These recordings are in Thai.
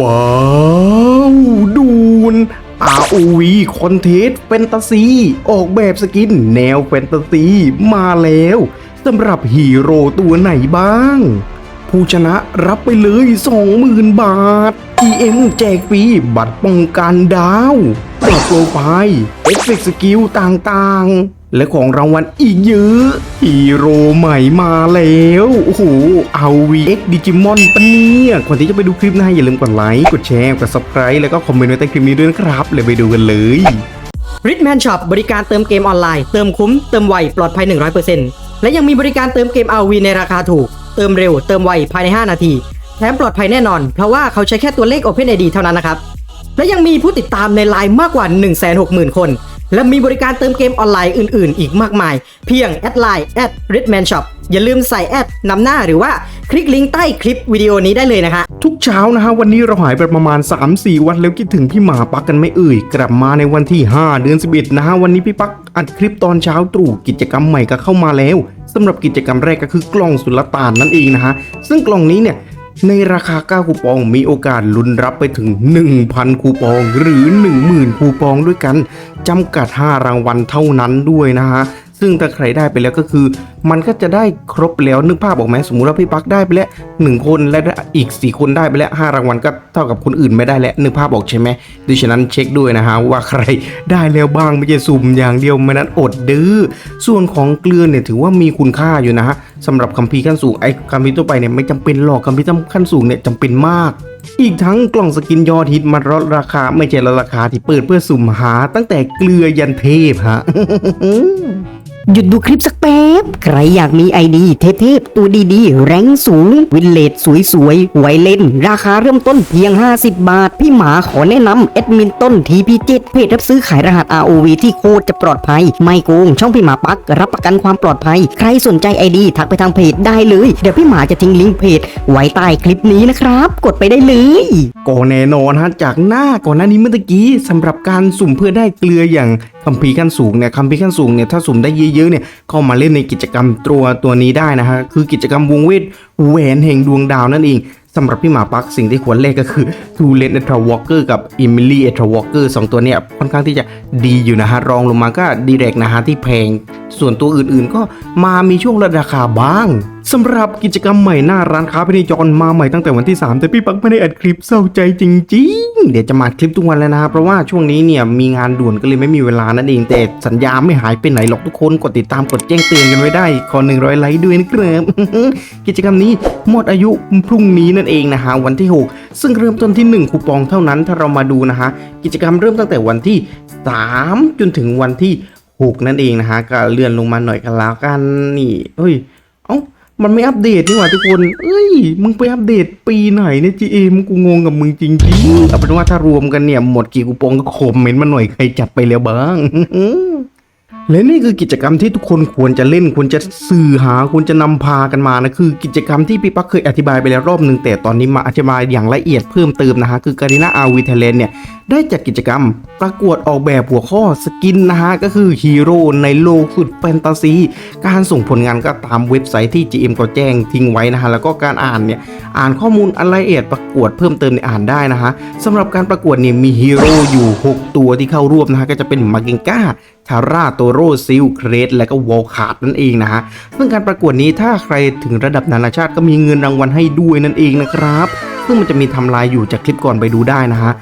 ว้าวดูน ROV คอนเทสต์แฟนตาซี ออกแบบสกินแนวแฟนตาซีมาแล้วสำหรับฮีโร่ตัวไหนบ้าง ผู้ชนะรับไปเลย 20,000 บาท EM แจกฟรีบัตรป้องกันดาวปลดโปรไฟล์เอฟเฟกต์สกิลต่างๆ และของรางวัลอีกเยอะฮีโร่ใหม่มาแล้ว โอ้โห เอา VX Digimon ปะเนี่ยก่อนที่จะไปดูคลิปนะอย่าลืมกดไลค์ กดแชร์ กด subscribe แล้วก็คอมเมนต์ไว้ใต้คลิปนี้ด้วยนะครับ เลยไปดูกันเลย r i t m a n Shop บริการเติมเกมออนไลน์ เติมคุ้ม เติมไว ปลอดภัย 100%และยังมีบริการเติมเกม RV ในราคาถูก เติมเร็ว เติมไว ภายใน 5 นาที แถมปลอดภัยแน่นอน เพราะว่าเขาใช้แค่ตัวเลข OpenID เท่านั้นนะครับ และยังมีผู้ติดตามในไลน์มากกว่า 160,000 คน และมีบริการเติมเกมออนไลน์อื่นๆ อีกมากมาย เพียงแอดไลน์ at r i t m a n Shop อย่าลืมใส่แอดนำหน้าหรือว่าคลิกลิงก์ใต้คลิปวิดีโอนี้ได้เลยนะคะ ทุกเช้านะฮะวันนี้เราหายไปประมาณ 3-4 วันแล้วคิดถึงพี่หมาปักกันไม่เอ่ย กลับมาในวันที่ 5 เดือน 11 นะฮะวันนี้พี่ปักอัดคลิปตอนเช้าตรู่กิจกรรมใหม่ก็เข้ามาแล้วสำหรับกิจกรรมแรกก็คือกล่องสุลต่านนั่นเองนะฮะซึ่งกล่องนี้เนี่ยในราคา 9 คูปองมีโอกาสลุ้นรับไปถึง 1,000 คูปองหรือ 10,000 คูปองด้วยกัน จำกัด 5 รางวัลเท่านั้นด้วยนะฮะ ซึ่งถ้าใครได้ไปแล้วก็คือ มันก็จะได้ครบแล้วนึกภาพออกไหมสมมุติว่าพี่ปักได้ไปแล้วหนึ่งคนและอีก 4 คนได้ไปแล้ว5รางวัลก็เท่ากับคนอื่นไม่ได้แล้วนึกภาพออกใช่ไหมดังนั้นเช็คด้วยนะฮะว่าใครได้แล้วบ้างไม่ใช่สุ่มอย่างเดียวไม่นั้นอดดื้อส่วนของเกลือเนี่ยถือว่ามีคุณค่าอยู่นะฮะสำหรับคัมภีร์ขั้นสูงไอ้คัมภีร์ทั่วไปเนี่ยไม่จำเป็นหรอกคัมภีร์ขั้นสูงเนี่ยจำเป็นมากอีกทั้งกล่องสกินยอดฮิตมาลดราคาไม่ใช่ลดราคาที่เปิดเพื่อสุ่มหาตั้งแต่เกลือยันเทพฮะ หยุดดูคลิปสักแป๊บ ใครอยากมีไอดีเทพๆ ตัวดีๆ แรงสูง วินเลดสวยๆ ไวเล่น ราคาเริ่มต้นเพียง 50 บาท พี่หมาขอแนะนำแอดมินต้น TP7 เจตเพจรับซื้อขายรหัส ROV ที่โคตรจะปลอดภัย ไม่โกง ช่องพี่หมาปัก รับประกันความปลอดภัย ใครสนใจไอดีทักไปทางเพจได้เลย เดี๋ยวพี่หมาจะทิ้งลิงก์เพจ ไว้ใต้คลิปนี้นะครับ กดไปได้เลยก็แน่นอนฮะจากหน้าก่อนหน้านี้เมื่อกี้สำหรับการสุ่มเพื่อได้เกลืออย่าง คัมภีร์ขั้นสูงเนี่ยคัมภีร์ขั้นสูงเนี่ยถ้าสุ่มได้เยอะๆเนี่ยเข้ามาเล่นในกิจกรรมตัวตัวนี้ได้นะฮะคือกิจกรรมวงเวทแหวนแห่งดวงดาวนั่นเองสำหรับพี่หมาปักสิ่งที่ควรเล่นก็คือทูเลนเอทราวอลเกอร์กับอิมิลี่เอทราวอลเกอร์สองตัวเนี่ยค่อนข้างที่จะดีอยู่นะฮะรองลงมาก็ดีเรกนะฮะที่แพง ส่วนตัวอื่นๆก็มามีช่วงลดราคาบ้าง สำหรับกิจกรรมใหม่หน้าร้านค้าพินิจรมาใหม่ตั้งแต่วันที่ 3 แต่พี่ปักไม่ได้อัดคลิปเศร้าใจจริง ๆ เดี๋ยวจะมาดคลิปทุกวันแล้วนะเพราะว่าช่วงนี้เนี่ยมีงานด่วนก็เลยไม่มีเวลานั่นเองแต่สัญญาไม่หายไปไหนหรอกทุกคนกดติดตามกดแจ้งเตือนกันไว้ได้ขอ100ไลค์ด้วยนะครับกิจกรรมนี้หมดอายุพรุ่งนี้นั่นเองนะฮะวันที่ 6 ซึ่งเริ่มต้นที่ 1 คูปองเท่านั้นถ้าเรามาดูนะฮะกิจกรรมเริ่มตั้งแต่วันที่ 3 จนถึงวันที่ 6 นั่นเองนะฮะก็เลื่อนลงมาหน่อยกันแล้วกันนี่เฮ้ยเอ้า มันไม่อัปเดตนี่หว่าทุกคน เอ้ย มึงไปอัปเดตปีไหนเนี่ยจีเอมึงกูงงกับมึงจริงๆเอาเป็นว่าถ้ารวมกันเนี่ย หมดกี่กูปองก็คอมเมนต์มาหน่อยใครจับไปแล้วบ้าง และนี่คือกิจกรรมที่ทุกคนควรจะเล่นควรจะสื่อหาควรจะนำพากันมานะคือกิจกรรมที่พี่ปักเคยอธิบายไปแล้วรอบหนึ่งแต่ตอนนี้มาอธิบายอย่างละเอียดเพิ่มเติมนะฮะคือการินาอาวีเทเลนเนี่ยได้จัดกิจกรรม ประกวดออกแบบหัวข้อสกินนะฮะก็คือฮีโร่ในโลกสุดแฟนตาซี การส่งผลงานก็ตามเว็บไซต์ที่ GM ก็แจ้งทิ้งไว้นะฮะแล้วก็การอ่านเนี่ยอ่านข้อมูลอะไรละเอียดประกวดเพิ่มเติมในอ่านได้นะฮะสำหรับการประกวดเนี่ยมีฮีโร่อยู่ 6 ตัวที่เข้าร่วมนะฮะก็จะเป็นมาเกงก้า ทาร่าโตโรซิลเครสและก็วอลคาร์ดนั่นเองนะฮะ ซึ่งการประกวดนี้ถ้าใครถึงระดับนานาชาติก็มีเงินรางวัลให้ด้วยนั่นเองนะครับ ซึ่งมันจะมีทำลายอยู่จากคลิปก่อนไปดูได้นะฮะ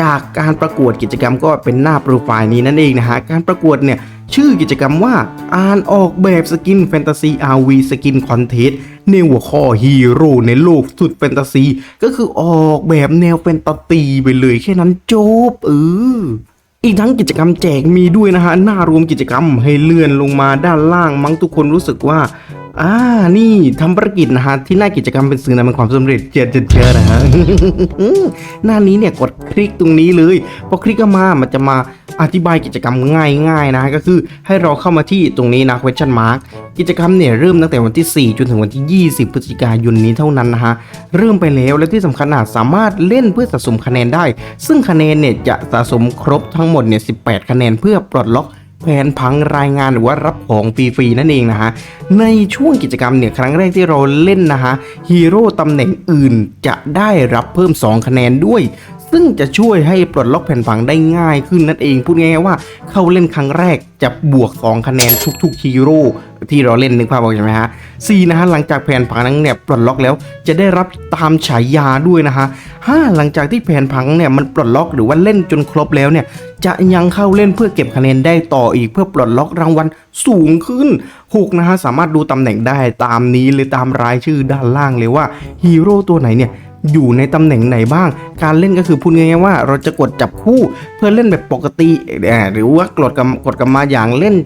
จากการประกวดกิจกรรมก็เป็นหน้าโปรไฟล์นี้นั่นเองนะฮะ การประกวดเนี่ยชื่อกิจกรรมว่าอ่านออกแบบสกินแฟนตาซีอาวีสกินคอนเทสในหัวข้อฮีโร่ในโลกสุดแฟนตาซี ก็คือออกแบบแนวแฟนตาซีไปเลยแค่นั้นจบเออ อีกทั้งกิจกรรมแจกมีด้วยนะฮะหน้ารวมกิจกรรมให้เลื่อนลงมาด้านล่างมั้งทุกคนรู้สึกว่าอ่า นี่ทำภารกิจนะฮะ ที่หน้ากิจกรรมเป็นสื่อนำเป็นความสำเร็จเจอเจอเจอนะฮะหน้านี้เนี่ยกดคลิกตรงนี้เลยพอคลิกก็มามันจะมา อธิบายกิจกรรมง่ายๆนะก็คือให้เราเข้ามาที่ตรงนี้นะ question mark กิจกรรมเนี่ยเริ่มตั้งแต่วันที่ 4 จนถึงวันที่ 20 พฤศจิกายนนี้เท่านั้นนะฮะเริ่มไปแล้วและที่สำคัญอาจสามารถเล่นเพื่อสะสมคะแนนได้ ซึ่งคะแนนเนี่ยจะสะสมครบทั้งหมดเนี่ย18 คะแนนเพื่อปลดล็อกแผนพังรายงานหรือว่ารับของฟรีๆนั่นเองนะฮะ ในช่วงกิจกรรมเนี่ยครั้งแรกที่เราเล่นนะฮะฮีโร่ตำแหน่งอื่นจะได้รับเพิ่ม 2 คะแนนด้วย ซึ่งจะช่วยให้ปลดล็อกแผ่นผังได้ง่ายขึ้นนั่นเอง พูดง่ายๆว่าเข้าเล่นครั้งแรกจะบวก 2 คะแนนทุกๆฮีโร่ที่เราเล่นนึกภาพออกใช่ไหมฮะสี่นะฮะหลังจากแผ่นผังนั้นเนี่ยปลดล็อกแล้ว จะได้รับตามฉายาด้วยนะฮะห้าหลังจากที่แผ่นผังเนี่ยมันปลดล็อกหรือว่าเล่นจนครบแล้วเนี่ยจะยังเข้าเล่นเพื่อเก็บคะแนนได้ต่ออีกเพื่อปลดล็อกรางวัลสูงขึ้น6นะฮะสามารถดูตำแหน่งได้ตามนี้เลยตามรายชื่อด้านล่างเลยว่าฮีโร่ตัวไหนเนี่ย อยู่ในตำแหน่งไหนบ้าง การเล่นก็คือพูดง่ายๆว่า เราจะกดจับคู่เพื่อเล่นแบบปกติหรือว่ากดกับกดกับมาอย่างเล่น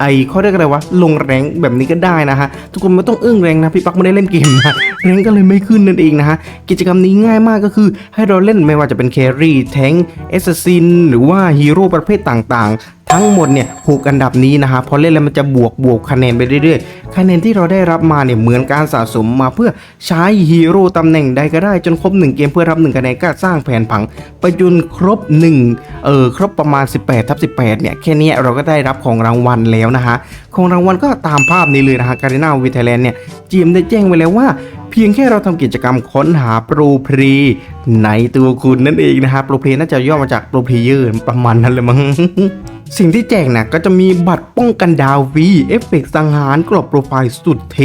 ไอเขาเรียกอะไรวะลงแรงแบบนี้ก็ได้นะฮะทุกคนไม่ต้องอึ้งแรงนะพี่ปักไม่ได้เล่นเกมนะแรงก็เลยไม่ขึ้นนั่นเองนะฮะกิจกรรมนี้ง่ายมากก็คือ ให้เราเล่นไม่ว่าจะเป็นแครี่แทงเอสซินหรือว่าฮีโร่ประเภทต่างๆ ทั้งหมดเนี่ยหกอันดับนี้นะฮะพอเล่นแล้วมันจะบวกบวกคะแนนไปเรื่อยๆ คะแนนที่เราได้รับมาเนี่ยเหมือนการสะสมมาเพื่อใช้ฮีโร่ตำแหน่งใดก็ได้จนครบ 1 เกมเพื่อรับ 1 คะแนนก็สร้างแผนผังไปจนครบ1เออครบประมาณ 18ทับ18เนี่ยแค่นี้เราก็ได้รับของรางวัลแล้วนะฮะของรางวัลก็ตามภาพนี้เลยนะฮะการีนาวิทยแลนด์เนี่ยจีมได้แจ้งไว้แล้วว่า พียงแค่เราทำกิจกรรมค้นหาโปรเพลในตัวคุณนั่นเองนะครับโปรเพลน่าจะย่อมาจากโปรเพลเยอร์ประมาณนั้นเลยมั้งสิ่งที่แจกนะก็จะมีบัตรป้องกันดาววีเอฟเฟกต์สังหารกรอบโปรไฟล์สุดเท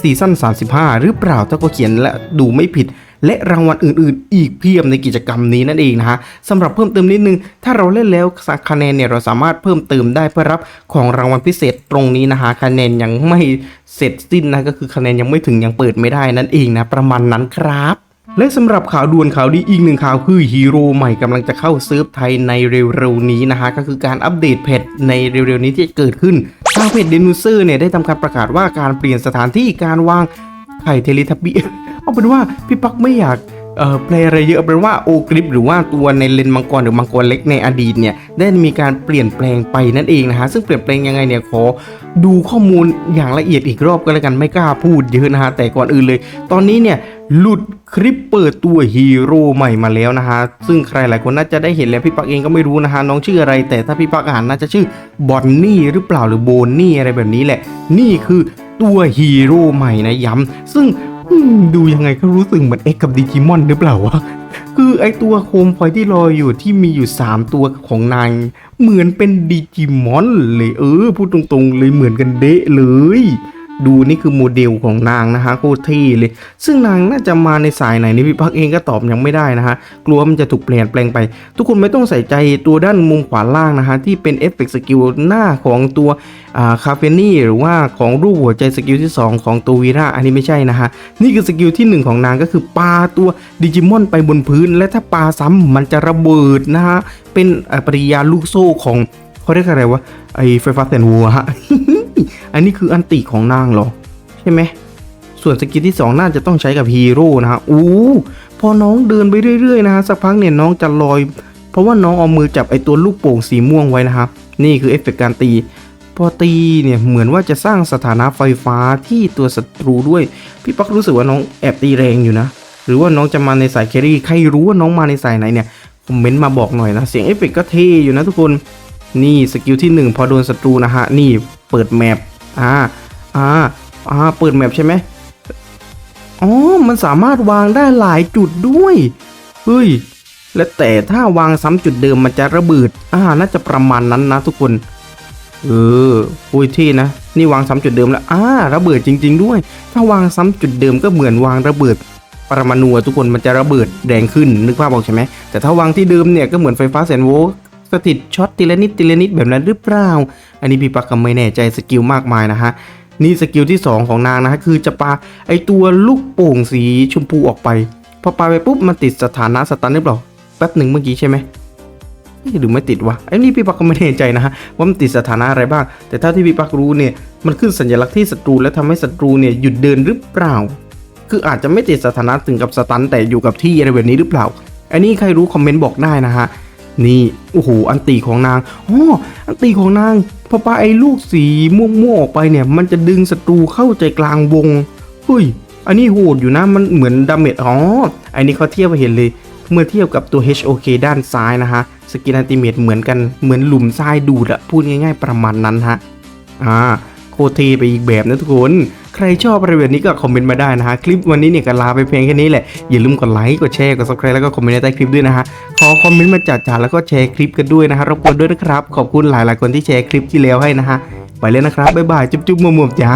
ซีซั่น35 หรือเปล่าถ้าก็เขียนและดูไม่ผิด และรางวัลอื่นๆ อีกเพียบในกิจกรรมนี้นั่นเองนะฮะสำหรับเพิ่มเติมนิดนึง ถ้าเราเล่นแล้วสักคะแนนเนี่ยเราสามารถเพิ่มเติมได้เพื่อรับของรางวัลพิเศษตรงนี้นะฮะคะแนนยังไม่เสร็จสิ้นนะก็คือคะแนนยังไม่ถึงยังเปิดไม่ได้นั่นเองนะประมาณนั้นครับและสำหรับข่าวด่วนข่าวดีอีกหนึ่งข่าวคือฮีโร่ใหม่กำลังจะเข้าเซิร์ฟไทยในเร็วๆนี้นะฮะก็คือการอัปเดตเพจในเร็วๆนี้ที่จะเกิดขึ้นทางเพจเดนูเซอร์เนี่ยได้ทำการประกาศว่าการเปลี่ยนสถานที่การวาง ไข่เทเลทับบี้เอาเป็นว่าพี่ปักไม่อยากเอ่อแปลอะไรเยอะเอาเป็นว่าโอกริปหรือว่าตัวในเลนมังกรหรือมังกรเล็กในอดีตเนี่ยได้มีการเปลี่ยนแปลงไปนั่นเองนะฮะซึ่งเปลี่ยนแปลงยังไงเนี่ยขอดูข้อมูลอย่างละเอียดอีกรอบก็แล้วกันไม่กล้าพูดเยอะนะฮะแต่ก่อนอื่นเลย ตอนนี้เนี่ยหลุดคลิปเปิดตัวฮีโร่ใหม่มาแล้วนะฮะซึ่งใครหลายคนน่าจะได้เห็นแล้วพี่ปักเองก็ไม่รู้นะฮะน้องชื่ออะไร แต่ถ้าพี่ปักอ่านน่าจะชื่อบอนนี่หรือเปล่าหรือโบนนี่อะไรแบบนี้แหละ นี่คือ ตัวฮีโร่ใหม่นะย้ำซึ่งดูยังไงก็รู้สึกเหมือนเอ็กกับดิจิมอนหรือเปล่าวะคือไอตัวโคมไฟที่ลอยอยู่ที่มีอยู่ 3 ตัวของนางเหมือนเป็นดิจิมอนเลยเออพูดตรงๆเลยเหมือนกันเดะเลย ดูนี่คือโมเดลของนางนะฮะโคตรเท่เลย ซึ่งนางน่าจะมาในสายไหนนี่พี่พักเองก็ตอบยังไม่ได้นะฮะกลัวมันจะถูกเปลี่ยนแปลงไป ทุกคนไม่ต้องใส่ใจตัวด้านมุมขวาล่างนะฮะที่เป็นเอฟเฟกต์สกิลหน้าของตัวคาเฟนี่หรือว่าของรูปหัวใจสกิลที่ 2 ของตัววีราอันนี้ไม่ใช่นะฮะนี่คือสกิลที่ 1 ของนางก็คือปาตัวดิจิมอนไปบนพื้น และถ้าปาซ้ำมันจะระเบิดนะฮะเป็นปริยาลูกโซ่ของเขาเรียกอะไรวะไอไฟฟ้าแสนวัวฮะ อันนี้คืออันติของนางเหรอ ใช่ไหม ส่วนสกิลที่ 2 น่าจะต้องใช้กับฮีโร่นะฮะอู้พอน้องเดินไปเรื่อยๆนะฮะสักพักเนี่ยน้องจะลอย เพราะว่าน้องเอามือจับไอตัวลูกโป่งสีม่วงไว้นะครับ นี่คือเอฟเฟกต์การตี พอตีเนี่ยเหมือนว่าจะสร้างสถานะไฟฟ้าที่ตัวศัตรูด้วย พี่ปักรู้สึกว่าน้องแอบตีแรงอยู่นะ หรือว่าน้องจะมาในสายแครี่ ใครรู้ว่าน้องมาในสายไหนเนี่ยคอมเมนต์มาบอกหน่อยนะ เสียงเอฟเฟกต์ก็เท่อยู่นะทุกคน นี่สกิลที่ 1 พอโดนศัตรูนะฮะ นี่เปิดแมปอ่าอ่าอ่าเปิดแมปใช่ไหมอ๋อ มันสามารถวางได้หลายจุดด้วย เฮ้ย และแต่ถ้าวางซ้ำจุดเดิมมันจะระเบิด อ่า น่าจะประมาณนั้นนะทุกคน เออโอ้ยที่นะ นี่วางซ้ำจุดเดิมแล้ว อ่า ระเบิดจริง ๆ ด้วย ถ้าวางซ้ำจุดเดิมก็เหมือนวางระเบิด ปรมาณูอะทุกคนมันจะระเบิดแรงขึ้นนึกภาพออกใช่ไหม แต่ถ้าวางที่เดิมเนี่ยก็เหมือนไฟฟ้าแสนโวลต์ สถิตช็อตทีละนิดทีละนิดแบบนั้นหรือเปล่า อันนี้พี่ปักก็ไม่แน่ใจสกิลมากมายนะฮะนี่สกิลที่ 2 ของนางนะฮะคือจะปาไอตัวลูกโป่งสีชมพูออกไป พอปาไปปุ๊บมันติดสถานะสตันหรือเปล่าแป๊บหนึ่งเมื่อกี้ใช่ไหมหรือไม่ติดวะไอ้นี่พี่ปักก็ไม่แน่ใจนะฮะว่ามันติดสถานะอะไรบ้าง แต่ถ้าที่พี่ปักรู้เนี่ยมันขึ้นสัญลักษณ์ที่ศัตรูและทำให้ศัตรูเนี่ยหยุดเดินหรือเปล่า คืออาจจะไม่ติดสถานะถึงกับสตันแต่อยู่กับที่อะไรแบบนี้หรือเปล่า อันนี้ใครรู้คอมเมนต์บอกได้นะฮะ นี่โอ้โหอันตีของนางอ๋ออันตีของนางพอปาไอ้ลูกสีม่วงๆออกไปเนี่ย มันจะดึงศัตรูเข้าใจกลางวงเฮ้ยอันนี้โหดอยู่นะมันเหมือนดาเมจอ๋ออันนี้เขาเทียบไปเห็นเลย เมื่อเทียบกับตัว HOK ด้านซ้ายนะฮะสกินอันติเมตเหมือนกันเหมือนหลุมทรายดูดอะพูดง่าย ๆ ประมาณนั้นฮะอ่าโคเทไปอีกแบบนะทุกคน รชอบอะไรแบบนี้ก็คอมเมนต์มาได้นะฮะ คลิปวันนี้เนี่ยก็ลาไปเพียงแค่นี้แหละ อย่าลืมกดไลค์ กดแชร์ กด subscribe แล้วก็คอมเมนต์ใต้คลิปด้วยนะฮะ ขอคอมเมนต์มาจัดๆแล้วก็แชร์คลิปกันด้วยนะฮะ รบกวนด้วยนะครับ ขอบคุณหลายๆคนที่แชร์คลิปที่แล้วให้นะฮะ ไปเลยนะครับ บ๊ายบาย จุ๊บๆมุมๆจ้า